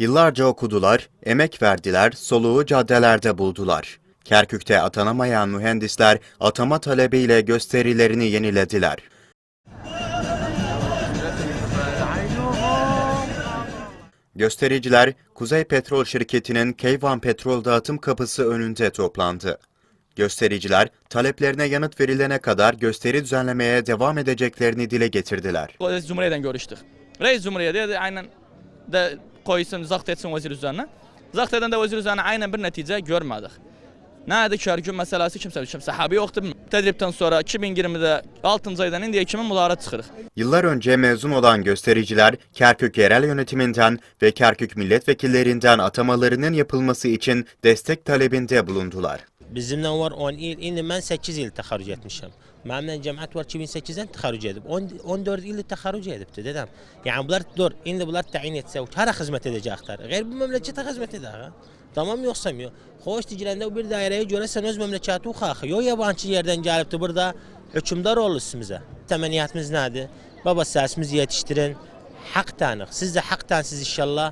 Yıllarca okudular, emek verdiler, soluğu caddelerde buldular. Kerkük'te atanamayan mühendisler atama talebiyle gösterilerini yenilediler. Göstericiler, Kuzey Petrol Şirketi'nin Keyvan Petrol Dağıtım Kapısı önünde toplandı. Göstericiler, taleplerine yanıt verilene kadar gösteri düzenlemeye devam edeceklerini dile getirdiler. Reis Cumhuriyet'den görüştük. Reis Cumhuriyet dedi aynen de koysun, zapt etsin eden de vezir üzerine aynen bir netice görmedik. Nerede Kerkük meselesi kimse, kimse sahabi yoktu. Tedripten sonra 2020'de 6. aydan indiye 2000 mulara çıkırıq. Yıllar önce mezun olan göstericiler, Kerkük yerel yönetiminden ve Kerkük milletvekillerinden atamalarının yapılması için destek talebinde bulundular. Bizimden var 10 il, indi ben 8 il təxarüc etmişim. Məndən cəmiyyət var 2008-dən təxarüc edib. 10 14 ildir təxarüc edibdi dedəm. Yəni bunlar dur, indi bunlar təyin etsə, hara xidmət edəcəklər? Qeyr bu məmləkətə xidmət edər. Tamam yoxsa mı? Xoş digirəndə o bir dairəyə görə sən öz məmləkəti uxaxı. Yo yabancı yerdən gəlibdi burada hökmdar olursunuz bizə. Təməniyyətimiz nədir? Baba səsimizi yetişdirin. Haqq tanıq. Siz də haqq tansız inşallah.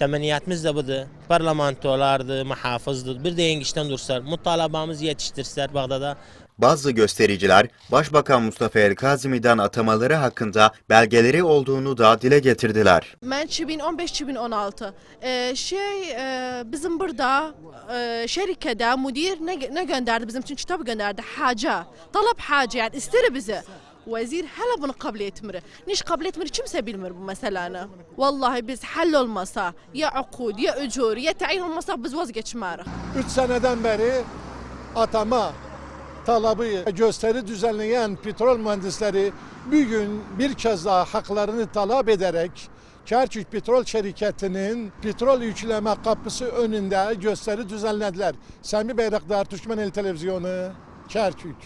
Təməniyyətimiz də budur. Parlamentolardır, mühafızdır. Bir də yengişdən dursalar, mutalabamızı yetiştirsələr Bağdada. Bazı göstericiler, Başbakan Mustafa El Kazimi'den atamaları hakkında belgeleri olduğunu da dile getirdiler. Ben 2015-2016 ee, şey e, bizim burada e, şirkede müdür ne, ne gönderdi bizim için kitap gönderdi haca talep haca yani isteri bizi Vezir hala bunu kabul etmir. Niş kabul etmir kimse bilmir bu meseleni. Vallahi biz hal olmasa ya ukud ya ücur ya tayin olmasa biz vazgeçmeyiz. 3 seneden beri atama talabı gösteri düzenleyen petrol mühendisleri bugün bir kez daha haklarını talep ederek Kerkük Petrol Şirketi'nin petrol yükleme kapısı önünde gösteri düzenlediler. Sami Bayraktar Türkmen El Televizyonu, Kerkük.